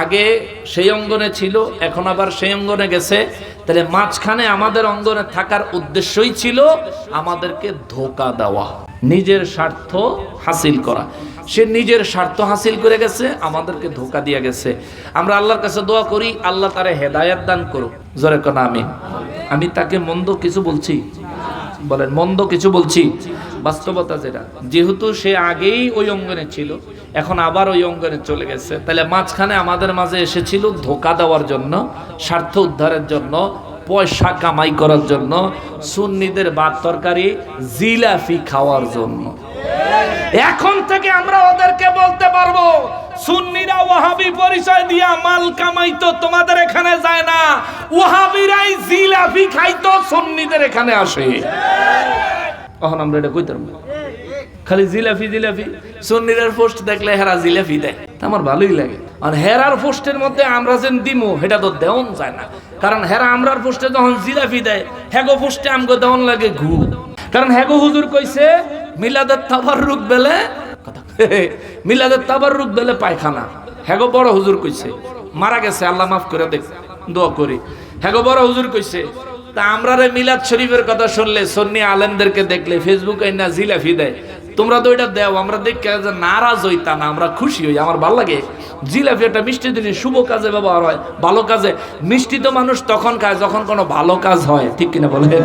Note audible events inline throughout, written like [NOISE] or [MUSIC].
আগে সেই অঙ্গনে ছিল, এখন আবার সেই অঙ্গনে গেছে। তাহলে মাঝখানে আমাদের অঙ্গনে থাকার উদ্দেশ্যই ছিল আমাদেরকে ধোকা দেওয়া, নিজের স্বার্থ হাসিল করা। সে নিজের স্বার্থ হাসিল করে গেছে, আমাদেরকে ধোকা দিয়ে গেছে। আমরা আল্লাহর কাছে দোয়া করি, আল্লাহ তারে হেদায়াত দান করুক। জোরে কোন আমি আমি তাকে মন্দ কিছু বলছি? বলেন, মন্দ কিছু বলছি? বাস্তবতা যেটা। যেহেতু সে আগেই ওই অঙ্গনে ছিল এখন আবার ওই অঙ্গনে চলে গেছে। তাহলে মাঝখানে আমাদের মাঝে এসেছিল ধোকা দেওয়ার জন্য, স্বার্থ উদ্ধারের জন্য, পয়সা কামাই করার জন্য, সুন্নিদের ভাত তরকারি, জিলাফি খাওয়ার জন্য। এখন থেকে আমরা ওদেরকে বলতে পারব, সুন্নিরা ওয়াহাবি পরিচয় দিয়া মাল কামাইতো, তোমাদের এখানে যায় না। ওয়াহাবিরাই জিলাফি খাইতো, সুন্নিদের এখানে আসে। তখন আমরা এটা কইতাম। খালি জিলাফি জিলাফি। পোস্ট দেখলে হেরা জিলাফি দেয়। আমার ভালোই লাগে। আর হেরার পোস্টের মধ্যে আমরা যেন দিমু সেটা তো যায় না। কারণ হেরা আমরার পোস্টে যখন জিলাফি দেয়, হেগো পোস্টে লাগে ঘু। কারণ হেগো হুজুর কইছে, মিলাদের তাবার বেলে [LAUGHS] মিলাদের তাবার বেলে পায়খানা। হেগো বড় হুজুর কইছে, মারা গেছে, আল্লাহ মাফ করে দেখ, দোয়া করি। হেগো বড় হুজুর কইছে, তা আমরা রে মিলাদ শরীফের কথা শুনলে সন্নি আলেমদেরকে দেখলে, ফেসবুক না জিলাফি দেয়। তোমরা তো এটা দেও, আমরা দেখে যে নারাজ হইতা না, আমরা খুশি হই, আমার ভালো লাগে। জিলাপি একটা মিষ্টি জিনিস শুভ কাজে ব্যবহার হয়, ভালো কাজে। মিষ্টি তো মানুষ তখন খায় যখন কোনো ভালো কাজ হয়, ঠিক কিনা বলেন?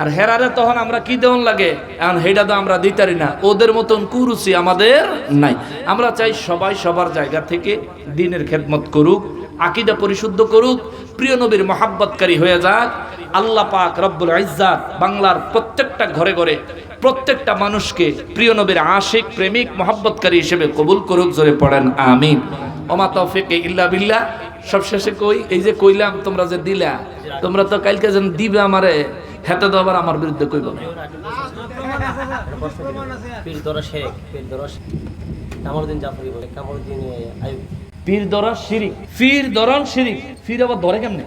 আর হেরারে তখন আমরা কি দেওয়ান লাগে? এখন হেটা তো আমরা দিতারি না, ওদের মতন কুরুচি আমাদের নাই। আমরা চাই সবাই সবার জায়গা থেকে দিনের খেদমত করুক, আকিদা পরিশুদ্ধ করুক, প্রিয় নবীর মহাব্বতকারী হয়ে যাক। আল্লাহ পাক রব্বুল ইজ্জাত বাংলার প্রত্যেকটা ঘরে ঘরে প্রত্যেকটা মানুষকে প্রিয় নবীর আশিক, প্রেমিক, মহাব্বতকারী হিসেবে কবুল করুক, জোরে পড়েন, আমিন। তৌফিক ইল্লা বিল্লাহ। সব শেষে কই? এই যে কইলাম, তোমরা যে দিলা, তোমরা তো কালকে যেন দিবে আমারে হেতে তো আবার আমার বিরুদ্ধে কইব না। কামরুদ্দিন জাফরি বলে, কামরুদ্দিন আয়ুব পীর দরা শিরিক। পীর দরন শিরিক। পীর আবার ধরে কেমনে?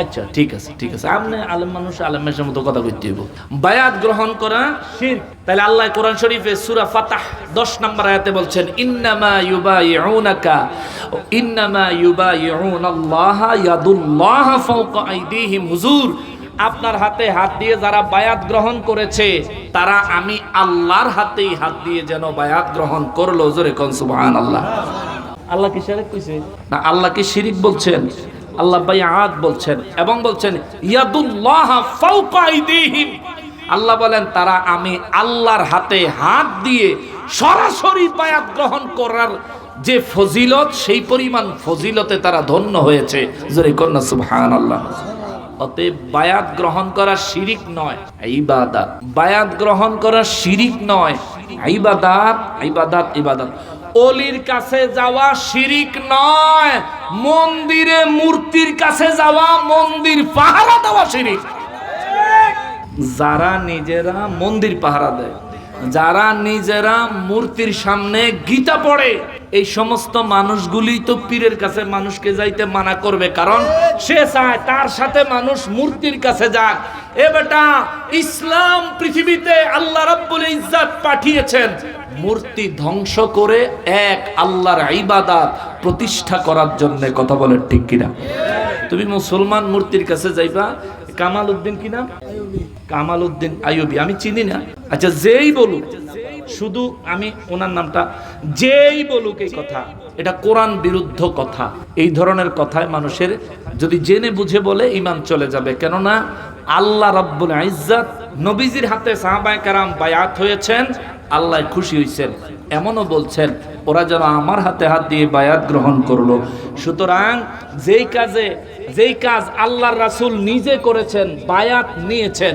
আচ্ছা ঠিক আছে ঠিক আছে। আপনি আলেম মানুষ আলেমের মতো কথা কইতে হইব। বায়াত গ্রহণ করা শিরক। তাহলে আল্লাহ কোরআন শরীফে সূরা ফাতাহ 10 নম্বর আয়াতে বলছেন ইন্নামা ইউবাইউনাকা ইন্নামা ইউবাইউনাল্লাহা ইয়াদুল্লাহ ফাওকা আইদিহিম হুজুর। আপনার হাতে হাত দিয়ে যারা বায়াত গ্রহণ করেছে তারা আমি আল্লাহর হাতেই হাত দিয়ে যেন বায়াত গ্রহণ করল। জোরে কোন সুবহানাল্লাহ। আল্লাহ কি শিরিক কইছে? না আল্লাহ কি শিরিক বলছেন? আল্লাহ বায়াত বলছেন এবং বলছেন ইয়াদুল্লাহ ফাওকা আইদিহিম। আল্লাহ বলেন তারা আমি আল্লাহর হাতে হাত দিয়ে সরাসরি বায়াত গ্রহণ করার যে ফজিলত সেই পরিমাণ ফজিলতে তারা ধন্য হয়েছে। জোরে কন্যা সুবহানাল্লাহ। অতএব বায়াত গ্রহণ করা শিরিক নয়, ইবাদাত। বায়াত গ্রহণ করা শিরিক নয়, ইবাদাত ইবাদাত ইবাদাত। অলির কাছে যাওয়া শিরিক নয়, মন্দিরে মূর্তির কাছে যাওয়া মন্দির পাহারা দেওয়া শিরিক। যারা নিজেরা মন্দির পাহারা দেয় যারা নিজেরা মূর্তির সামনে গীতা পড়ে, এই সমস্ত মানুষগুলি তো পীরের কাছে মানুষকে যাইতে মানা করবে। কারণ সে চায় তার সাথে মানুষ মূর্তির কাছে যাক। এ বেটা, ইসলাম পৃথিবীতে আল্লাহ রাব্বুল ইজ্জাত পাঠিয়েছেন। মূর্তি ধ্বংস করে এক আল্লাহর ইবাদাত প্রতিষ্ঠা করার জন্য। কথা বলে ঠিক কিনা? তুমি মুসলমান মূর্তির কাছে যাইবা? কামাল উদ্দিন কি নাম? কামাল উদ্দিন আইয়ুবি। আমি চিনি না। আচ্ছা যেই বলুক, শুধু আমি ওনার নামটা, যেই বলুক এই কথা, এটা কোরআন বিরুদ্ধ কথা। এই ধরনের কথায় মানুষের যদি জেনে বুঝে বলে ইমান চলে যাবে। কেননা, আল্লাহ রাব্বুল ইজ্জাত নবীজির হাতে সাহাবায়ে কারাম বায়াত হয়েছেন, আল্লাহ খুশি হয়েছেন এমনও বলছেন, ওরা যেন আমার হাতে হাত দিয়ে বায়াত গ্রহণ করল। সুতরাং যেই কাজে যেই কাজ আল্লাহর রাসূল নিজে করেছেন, বায়াত নিয়েছেন।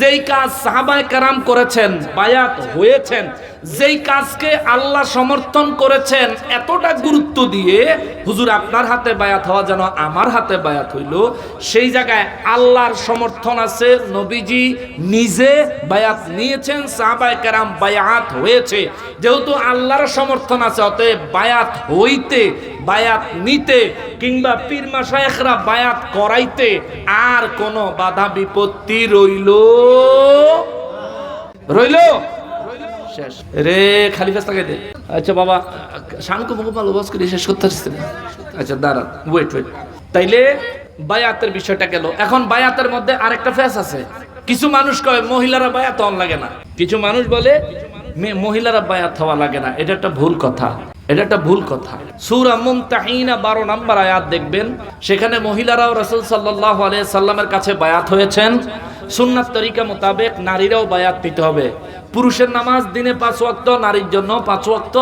যেই কাজ সাহাবায়ে কারাম করেছেন, বায়াত হয়েছেন। যেই কাজকে আল্লাহ সমর্থন করেছেন, এতটা গুরুত্ব দিয়ে, হুজুর, আপনার হাতে বায়াত হওয়া যেন আমার হাতে বায়াত হইল, সেই জায়গায় আল্লাহর সমর্থন আছে, নবীজি নিজে বায়াত নিয়েছেন, সাহাবায়ে কেরাম বায়াত হয়েছে। যেহেতু আল্লাহর সমর্থন আছে, অতএব বায়াত হইতে, বায়াত নিতে, কিংবা পীর মাসায়েখরা বায়াত করাইতে আর কোনো বাধা বিপত্তি রইল। রইল? শেষ। রে, খালি দে। আচ্ছা বাবা বাস করে শেষ করতে না। আচ্ছা দাঁড়ান ওয়েট ওয়েট তাইলে বায়াতের বিষয়টা গেল। এখন বায়াতের মধ্যে আরেকটা ফেস আছে। কিছু মানুষ কয়, মহিলারা বায়াত লাগে না। কিছু মানুষ বলে মহিলারা বায়াত হওয়া লাগে না। এটা একটা ভুল কথা। এটা একটা ভুল কথা। সুরা মুমতাহিনা বারো নাম্বার আয়াত দেখবেন, সেখানে মহিলারাও রসুল সাল্লাহ সাল্লামের কাছে বায়াত হয়েছেন। সুন্নাত তরিকা মোতাবেক নারীরাও বায়াত নিতে হবে। পুরুষের নামাজ দিনে পাঁচ ওয়াক্ত, নারীর জন্য পাঁচ ওয়াক্ত।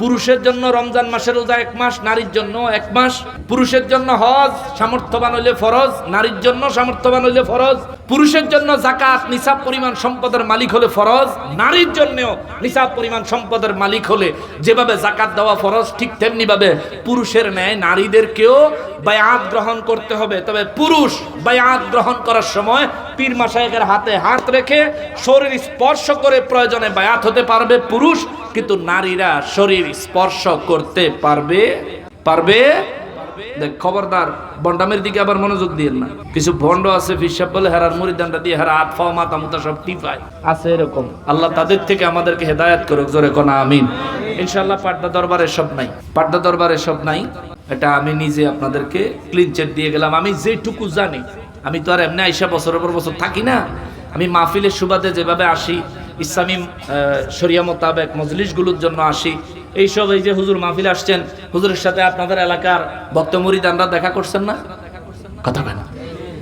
পুরুষের জন্য রমজান মাসের রোজা এক মাস, নারীর জন্য এক মাস। পুরুষের জন্য হজ সামর্থ্যবান হইলে ফরজ, নারীর জন্য সামর্থ্যবান হইলে ফরজ। পুরুষের জন্য জাকাত নিসাব পরিমাণ সম্পদের মালিক হলে ফরজ, নারীর জন্যও নিসাব পরিমাণ সম্পদের মালিক হলে যেভাবে জাকাত দেওয়া ফরজ, ঠিক তেমনি ভাবে পুরুষের ন্যায় নারীদেরকেও বায়াত গ্রহণ করতে হবে। তবে পুরুষ বায়াত গ্রহণ করার সময় পীর মাসায়েকের হাতে হাত রেখে শরীর স্পর্শ করে প্রয়োজনে বায়াত হতে পারবে পুরুষ, কিন্তু নারীরা শরীর স্পর্শ করতে পারবে পারবে দেখ খবরদার বন্ডামের দিকে আবার মনোযোগ দিয়েন না। কিছু আছে ফিসাব বলে হেরার মুড়িদানটা দিয়ে হেরা ফাও মাথা মুতা সব টিপায়। আছে এরকম। আল্লাহ তাদের থেকে আমাদেরকে হেদায়াত করুক জোরে কোনা আমিন। ইনশাল্লাহ দরবারে সব নাই। দরবারে সব নাই। এটা আমি নিজে আপনাদেরকে ক্লিন চেট দিয়ে গেলাম। আমি যেটুকু জানি আমি তো আর এমনি আইসা বছরের পর বছর থাকি না। আমি মাহফিলের সুবাদে যেভাবে আসি ইসলামী শরিয়া মোতাবেক মজলিসগুলোর জন্য আসি এইসব এই যে হুজুর মাহফিল আসছেন হুজুরের সাথে আপনাদের এলাকার ভক্ত মুরিদানরা দেখা করছেন না? কথা কেন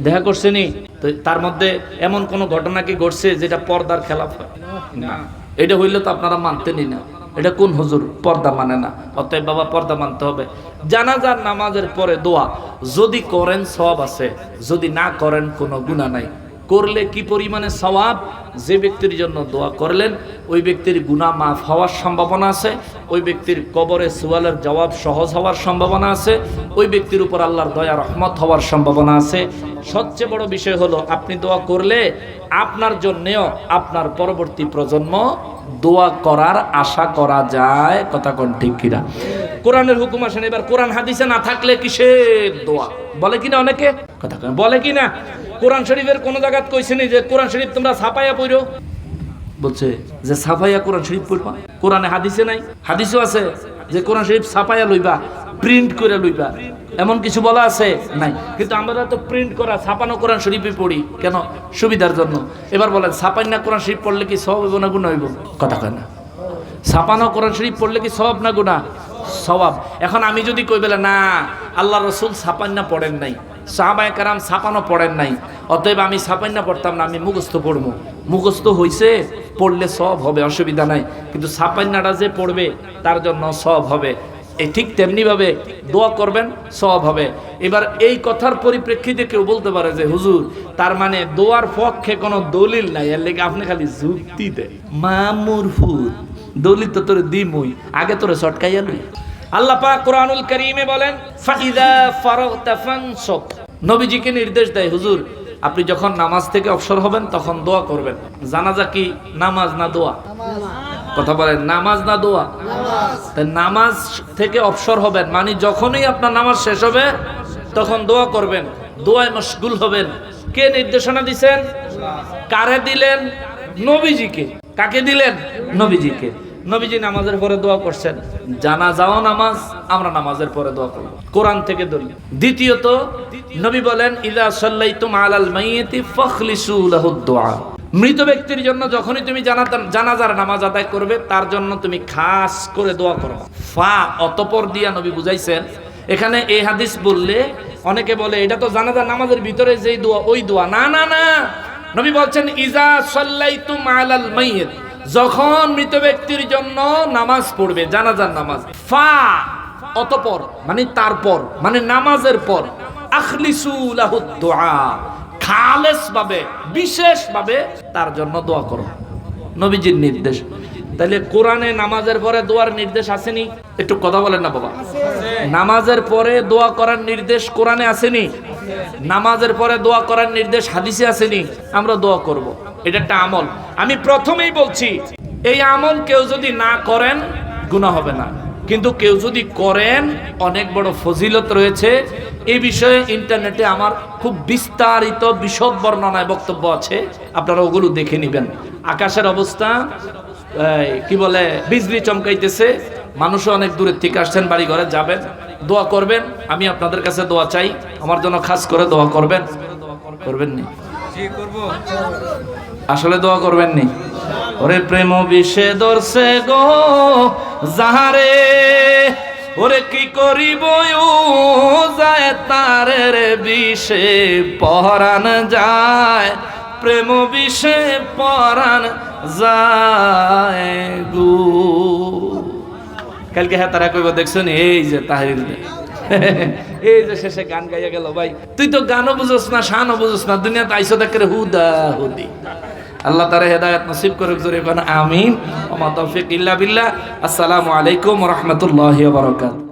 দেখা করছেনি তো তার মধ্যে এমন কোন ঘটনা কি ঘটছে যেটা পর্দার খেলাফ হয়? না। এটা হইলে তো আপনারা মানতেনই না। এটা কোন হুজুর? পর্দা মানে না। অতএব বাবা পর্দা মানতে হবে। জানাজার নামাজের পরে দোয়া। যদি করেন সব আছে যদি না করেন কোনো গুণা নাই। করলে কি পরিমাণে সওয়াব? যে ব্যক্তির জন্য দোয়া করলেন, ওই ব্যক্তির গুনাহ মাফ হওয়ার সম্ভাবনা আছে, ওই ব্যক্তির কবরে সুয়ালের জবাব সহজ হওয়ার সম্ভাবনা আছে, ওই ব্যক্তির উপর আল্লাহর দয়া, রহমত হওয়ার সম্ভাবনা আছে। সবচেয়ে বড় বিষয় হলো, আপনি দোয়া করলে আপনার জন্যেও আপনার পরবর্তী প্রজন্ম দোয়া করার আশা করা যায়। কথা কোন ঠিক কিনা? কোরআনের হুকুম আসেন, এবার কোরআন হাদিসে না থাকলে কিসের দোয়া? বলে কিনা অনেকে? কথা বলে কিনা? কোরআন শরীফের কোন জায়গাত কইছেনি যে কোরআন শরীফ তোমরা ছাপাইয়া পড়ো? বলছে যে ছাপাইয়া কোরআন শরীফ পড়বা। কোরআনে হাদিসে নাই। হাদিসও আছে যে কোরআন শরীফ ছাপাইয়া লইবা, প্রিন্ট করে লইবা। এমন কিছু বলা আছে? নাই। কিন্তু আমরা তো প্রিন্ট করা, ছাপানো কোরআন শরীফে পড়ি। কেন? সুবিধার জন্য। এবার বলেন ছাপাইনা কোরআন শরীফ পড়লে কি সব হইব না গুণ হইব? কথা কয় না। ছাপানো কোরআন শরীফ পড়লে কি সব না গুণা সবাব এখন আমি যদি কই বলে, না, আল্লাহ রসুল ছাপান্না পড়েন নাই। সাহাবায় কারাম ছাপানো পড়েন নাই। অতএব আমি ছাপাই না পড়তাম না, আমি মুখস্থ পড়ব মুখস্থ হইছে, পড়লে সব হবে, অসুবিধা নাই। কিন্তু ছাপান্নাটা যে পড়বে, তার জন্য সব হবে। এই ঠিক তেমনিভাবে দোয়া করবেন, সব হবে। এবার এই কথার পরিপ্রেক্ষিতে কেউ বলতে পারে যে, হুজুর, তার মানে দোয়ার পক্ষে কোনো দলিল নাই। এর লেগে আপনি খালি যুক্তি দেয় মামুর ফুল দলিল তো তোরে দিমই। আগে তোরে সটকাইয়া লই। আল্লাহ পাক কোরআনুল করিমে বলেন, ফাইদা ফারাগতা ফানসব নবীজিকে নির্দেশ দেয়, হুজুর, আপনি যখন নামাজ থেকে অবসর হবেন, তখন দোয়া করবেন। জানাজা কি নামাজ না দোয়া? কথা বলেন, নামাজ না দোয়া? নামাজ থেকে অবসর হবেন মানে যখনই আপনার নামাজ শেষ হবে, তখন দোয়া করবেন, দোয়ায় মশগুল হবেন। কে নির্দেশনা দিছেন? কারে দিলেন? নবীজিকে। কাকে দিলেন? নবীজিকে। নবীজি নামাজের পরে দোয়া করছেন, জানা যাও নামাজ, আমরা নামাজের পরে দোয়া করব। কোরআন থেকে দলিল দ্বিতীয়ত, নবী বলেন, ইদা সাল্লাইতুম আলাল মাইয়িতি ফাখলিসু লাহু দুআ মৃত ব্যক্তির জন্য যখনই তুমি জানাজার নামাজ আদায় করবে, তার জন্য তুমি খাস করে দোয়া করো। ফা, অতপর দিয়া নবী বুঝাইছেন, এখানে এই হাদিস বললে অনেকে বলে, এটা তো জানাজার নামাজের ভিতরে যেই দোয়া, ওই দোয়া। না না না। নবী বলছেন ইজা সাল্লাইতুম আলাল মাইয়িত। যখন মৃত ব্যক্তির জন্য নামাজ পড়বে, জানাজার নামাজ, ফা, অতপর মানে তারপর মানে নামাজের পর নামাজের পরে দোয়া করার নির্দেশ কোরআনে আসেনি? নামাজের পরে দোয়া করার নির্দেশ হাদিসে আসেনি? আমরা দোয়া করব। এটা একটা আমল। আমি প্রথমেই বলছি, এই আমল কেউ যদি না করেন গুণা হবে না। কিন্তু কেউ যদি করেন, অনেক বড় ফজিলত রয়েছে। এই বিষয়ে ইন্টারনেটে আমার খুব বিস্তারিত, বিশদ বর্ণনায় বক্তব্য আছে। আপনারা ওগুলো দেখে নেবেন। আকাশের অবস্থা কি বলে, বিজলি চমকাইতেছে। মানুষও অনেক দূরের থেকে আসছেন বাড়ি ঘরে যাবেন। দোয়া করবেন। আমি আপনাদের কাছে দোয়া চাই। আমার জন্য খাস করে দোয়া করবেন। করবেন নি? আসলে দোয়া করবেন নি। ওরে প্রেম বিষে দর্শে গো যাহারে, ওরে কি করিব যায় তার রে বিষে পরাণ যায়, প্রেম বিষে পরাণ যায় গো। কালকে হ্যাঁ তারা কইব, দেখছ এই যে তাহির। [LAUGHS] এই যে শেষে গান গাইয়া গেল, ভাই। তুই তো গানও বুঝোস না, শানও বুঝোস না, দুনিয়াতে আইসো দেখে হুদা হুদি। আল্লাহ তারা হেদায়ত নসিব করুক, জোরে আমিন। ওমা তৌফিক ইল্লা বিল্লাহ। আসসালামু আলাইকুম রহমতুল্লাহ বারাকাতুহু।